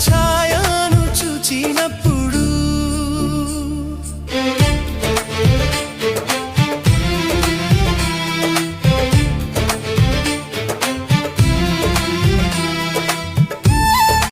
భయము